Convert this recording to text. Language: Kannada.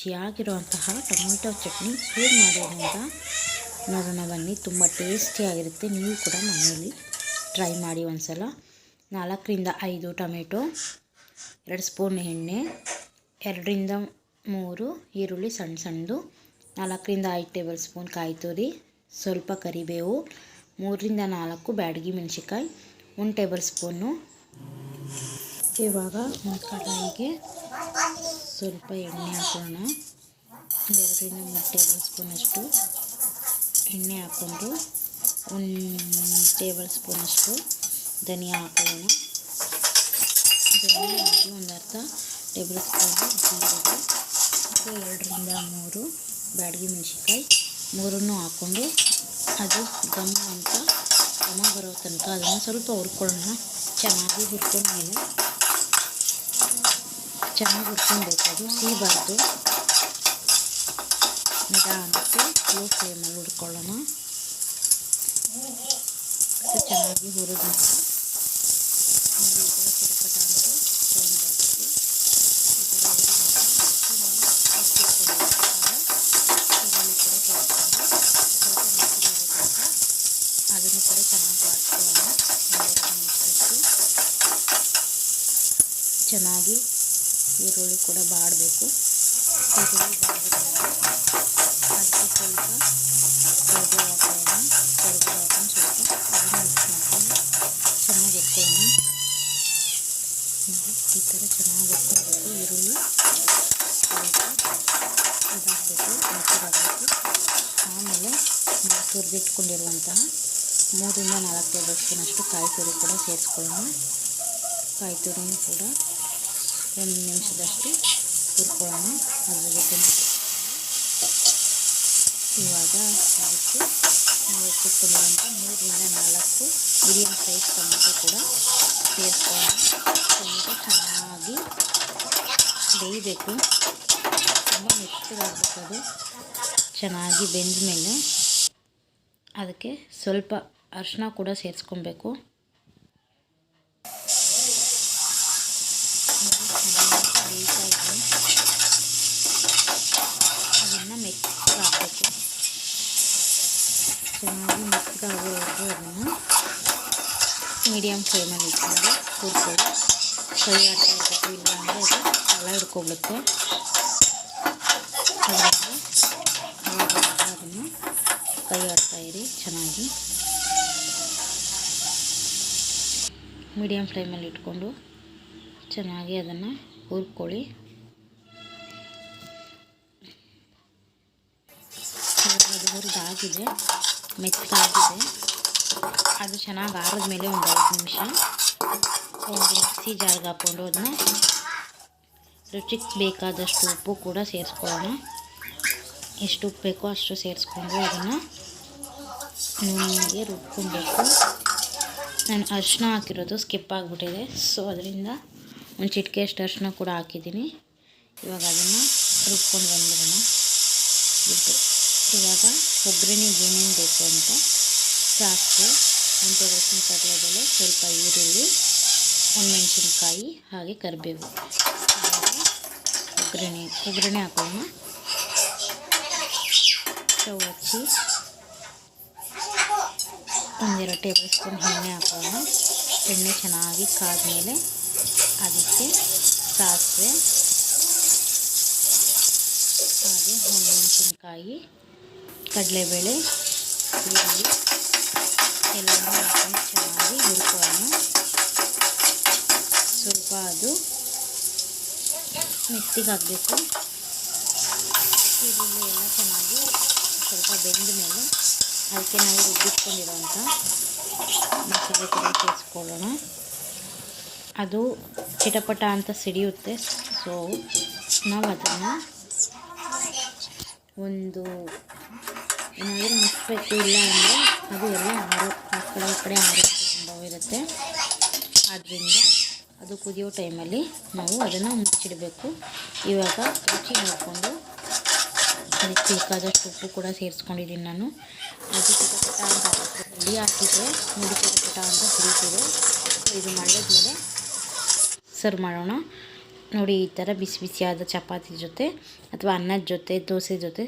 ರುಚಿಯಾಗಿರುವಂತಹ ಟೊಮೊಟೊ ಚಟ್ನಿ ಹೇಗೆ ಮಾಡೋದು ಅಂತ ನೋಡೋಣ ಬನ್ನಿ, ತುಂಬ ಟೇಸ್ಟಿಯಾಗಿರುತ್ತೆ ನೀವು ಕೂಡ ಮನೆಯಲ್ಲಿ ಟ್ರೈ ಮಾಡಿ ಒಂದು ಸಲ ನಾಲ್ಕರಿಂದ ಐದು ಟೊಮೆಟೊ, ಎರಡು ಸ್ಪೂನ್ ಎಣ್ಣೆ, ಎರಡರಿಂದ ಮೂರು ಈರುಳ್ಳಿ ಸಣ್ಣ ಸಣ್ಣದು, ನಾಲ್ಕರಿಂದ ಐದು ಟೇಬಲ್ ಸ್ಪೂನ್ ಕಾಯಿ ತುರಿ, ಸ್ವಲ್ಪ ಕರಿಬೇವು, ಮೂರರಿಂದ ನಾಲ್ಕು ಬ್ಯಾಡಗಿ ಮೆಣಸಿಕಾಯಿ ಒಂದು ಟೇಬಲ್ ಸ್ಪೂನು ಇವಾಗ ಒಂದು ಕಡಾಯಿಗೆ ಸ್ವಲ್ಪ ಎಣ್ಣೆ ಹಾಕೋಣ. ಎರಡರಿಂದ ಮೂರು ಟೇಬಲ್ ಸ್ಪೂನಷ್ಟು ಎಣ್ಣೆ ಹಾಕ್ಕೊಂಡು ಒಂದು ಟೇಬಲ್ ಸ್ಪೂನಷ್ಟು ಧನಿಯಾ ಹಾಕೊಳ್ಳೋಣ ಧನಿಯಾ ಹಾಕಿ ಒಂದು ಅರ್ಧ ಟೇಬಲ್ ಸ್ಪೂನು ಜೀರಿಗೆ ಮತ್ತು ಎರಡರಿಂದ ಮೂರು ಬ್ಯಾಡಗಿ ಮೆಣಸಿನ್ಕಾಯಿ ಮೂರನ್ನು ಹಾಕ್ಕೊಂಡು ಅದು ಗಮ್ ಅಂತ ಘಮ ಬರೋ ತನಕ ಅದನ್ನು ಸ್ವಲ್ಪ ಹುರ್ಕೊಳ್ಳೋಣ. ಚೆನ್ನಾಗಿ ಹುರ್ಕೊಂಡ್ಮೇಲೆ ಚೆನ್ನಾಗಿ ಹುರ್ಕೊಬೇಕು ಅದು ಸೀಬಾರ್ದು. ನಿಧಾನಕ್ಕೆ ಲೋ ಫ್ಲೇಮಲ್ಲಿ ಹುರ್ಕೊಳ್ಳೋಣ ಚೆನ್ನಾಗಿ ಹುರಿದ ಅದನ್ನು ಕೂಡ ಚೆನ್ನಾಗಿ ನಿಮಿಷದಷ್ಟು ಚೆನ್ನಾಗಿ ಈರುಳ್ಳಿ ಕೂಡ ಬಾಡಬೇಕು. ಈರುಳ್ಳಿ ಬಾಡಿದಾಗ ಅದಕ್ಕೆ ಸ್ವಲ್ಪ ಕರಿಬೇವು ಹಾಕೋಣ ಕರಿಬೇವು ಹಾಕೊಂಡು ಸ್ವಲ್ಪ ಅದನ್ನು ಮಿಕ್ಸ್ ಮಾಡ್ಕೊಂಡು ಚೆನ್ನಾಗಿ ಎತ್ಕೊಳ್ಳೋಣ ಈ ಥರ ಚೆನ್ನಾಗಿ ಎತ್ಕೊಳ್ಬೇಕು ಈರುಳ್ಳಿ ಸ್ವಲ್ಪ ಇದಾಗಬೇಕು ಮೆತ್ತಗಾಗಬೇಕು ಆಮೇಲೆ ನಾವು ತುರಿದಿಟ್ಕೊಂಡಿರುವಂತಹ ಮೂರಿಂದ ನಾಲ್ಕು ಟೇಬಲ್ ಸ್ಪೂನಷ್ಟು ಕಾಯಿ ತುರಿ ಕೂಡ ಸೇರಿಸ್ಕೊಳ್ಳೋಣ. ಕಾಯಿ ತುರಿನೂ ಕೂಡ ಒಂದು ನಿಮಿಷದಷ್ಟು ಹುರ್ಕೊಳ್ಳೋಣ. ಅದ್ರ ಜೊತೆ ಇವಾಗ ಅದಕ್ಕೆ ನಾವು ಎತ್ತಿಟ್ಕೊಂಡಿರುವಂಥ ಮೂರರಿಂದ ನಾಲ್ಕು ಮೀಡಿಯಮ್ ಸೈಜ್ ಟೊಮೆಟೊ ಕೂಡ ಸೇರಿಸ್ಕೊಳ್ಳೋಣ ಟೊಮೆಟೊ ಚೆನ್ನಾಗಿ ಬೇಯಬೇಕು. ತುಂಬ ಮೆತ್ತಗಾಗಬೇಕು ಅದು. ಚೆನ್ನಾಗಿ ಬೆಂದ ಮೇಲೆ ಅದಕ್ಕೆ ಸ್ವಲ್ಪ ಅರಿಶಿನ ಕೂಡ ಸೇರಿಸ್ಕೊಬೇಕು ಬೇಯ್ತಾ ಇದೆ ಅದನ್ನು ಮೆತ್ತಗಾಗಬೇಕು ಚೆನ್ನಾಗಿ ಮೆತ್ತಗಾಗೋವರೆಗೂ ಅದನ್ನು ಮೀಡಿಯಮ್ ಫ್ಲೇಮಲ್ಲಿ ಇಟ್ಕೊಂಡು ಹುರ್ಕೊಳ್ಳಿ. ಕೈ ಆಡ್ತಾ ಇಲ್ಲ ಅಂದರೆ ಅದು ತಳ ಹಿಡ್ಕೊಬಿಡುತ್ತೆ. ಅದನ್ನು ಕೈ ಆಡ್ತಾ ಇರಿ, ಚೆನ್ನಾಗಿ. ಮೀಡಿಯಮ್ ಫ್ಲೇಮಲ್ಲಿ ಇಟ್ಕೊಂಡು ಚೆನ್ನಾಗಿ ಅದನ್ನು ಹುರ್ಕೊಳ್ಳಿ. ಅದು ಹುರಿದಾಗಿದೆ. ಮೆತ್ತಾಗಿದೆ ಅದು ಚೆನ್ನಾಗಿ ಆರಿದ ಮೇಲೆ ಒಂದು ಐದು ನಿಮಿಷ ಒಂದು ಮಿಕ್ಸಿ ಜಾರ್ಗೆ ಹಾಕ್ಕೊಂಡು ಅದನ್ನ ರುಚಿಗೆ ಬೇಕಾದಷ್ಟು ಉಪ್ಪು ಕೂಡ ಸೇರಿಸ್ಕೊಳ್ಳೋಣ. ಎಷ್ಟು ಉಪ್ಪು ಬೇಕೋ ಅಷ್ಟು ಸೇರಿಸ್ಕೊಂಡು ಅದನ್ನು ನುಣ್ಣಗೆ ರುಬ್ಕೊಬೇಕು. ನಾನು ಅರಿಶಿನ ಹಾಕಿರೋದು ಸ್ಕಿಪ್ ಆಗಿಬಿಟ್ಟಿದೆ. ಸೊ ಅದರಿಂದ ಒಂದು ಚಿಟಿಕೆಯಷ್ಟು ಅರಿಶಿನ ಕೂಡ ಹಾಕಿದ್ದೀನಿ. ಇವಾಗ ಅದನ್ನು ರುಬ್ಕೊಂಡು ಬಂದ್ಬಿಡೋಣ. ಬಿಟ್ಟು. ಇವಾಗ ಒಗ್ಗರಣೆಗೆ ಏನೇನು ಬೇಕು ಅಂತ ಸಾಸಿವೆ ಒಂದು ಟೇಬಲ್ ಕಡಲೆಬೇಳೆ ಸ್ವಲ್ಪ ಈರುಳ್ಳಿ ಒಂದು ಮೆಣಸಿನ್ಕಾಯಿ ಹಾಗೆ ಕರಿಬೇವು. ಒಗ್ಗರಣೆ ಒಗ್ಗರಣೆ ಹಾಕೋಣ. ಸ್ಟವ್ ಹಚ್ಚಿ ಒಂದೆರಡು ಟೇಬಲ್ ಸ್ಪೂನ್ ಎಣ್ಣೆ ಹಾಕೋಣ. ಎಣ್ಣೆ ಚೆನ್ನಾಗಿ ಕಾದ್ಮೇಲೆ ಅದಕ್ಕೆ ಸಾಸಿವೆ, ಹಾಗೆ ಮೆಣಸಿನ್ಕಾಯಿ ಕಡಲೆಬೇಳೆ, ಈರುಳ್ಳಿ, ಎಲ್ಲವನ್ನು ಹಾಕೊಂಡು ಚೆನ್ನಾಗಿ ಹುರ್ಕೊಳ್ಳೋಣ. ಸ್ವಲ್ಪ ಅದು ಮೆತ್ತಿಗಾಗಬೇಕು ಈರುಳ್ಳಿ ಎಲ್ಲ ಚೆನ್ನಾಗಿ ಸ್ವಲ್ಪ ಬೆಂದ ಮೇಲೆ ಅದಕ್ಕೆ ನಾವು ರುಬ್ಬಿಟ್ಕೊಂಡಿರೋಂಥ ಮಸಾಲೆ ಕೂಡ ಸೇರಿಸ್ಕೊಳ್ಳೋಣ. ಅದು ಚಿಟಪಟ ಅಂತ ಸಿಡಿಯುತ್ತೆ ಸೊ ನಾವು ಅದನ್ನು ಒಂದು ಏನಾದರೂ ಮುಚ್ಚಬೇಕು ಇಲ್ಲ ಅಂದರೆ ಅದು ಎಲ್ಲ ಆರು ಆ ಕಡೆ ಈ ಕಡೆ ಆರೋಗ್ಯ ಸಂಭವ ಇರುತ್ತೆ. ಆದ್ದರಿಂದ ಅದು ಕುದಿಯೋ ಟೈಮಲ್ಲಿ ನಾವು ಅದನ್ನು ಮುಚ್ಚಿಡಬೇಕು. ಇವಾಗ ರುಚಿ ನೋಡಿಕೊಂಡು ಅದಕ್ಕೆ ಬೇಕಾದಷ್ಟು ಉಪ್ಪು ಕೂಡ ಸೇರಿಸ್ಕೊಂಡಿದ್ದೀನಿ ನಾನು. ಅದು ಚಿಟಪಟ ಅಂತ ಹುಳಿ ಹಾಕಿದ್ರೆ ಮುಡಿ ಚಿಟಪಟ ಅಂತ ಸಿಡಿತಿದೆ ಸೊ, ಇದು ಮಾಡಿದ್ಮೇಲೆ ಸರ್ವ್ ಮಾಡೋಣ. ನೋಡಿ, ಈ ಥರ ಬಿಸಿ ಬಿಸಿಯಾದ ಚಪಾತಿ ಜೊತೆ ಅಥವಾ ಅನ್ನದ ಜೊತೆ, ದೋಸೆ ಜೊತೆ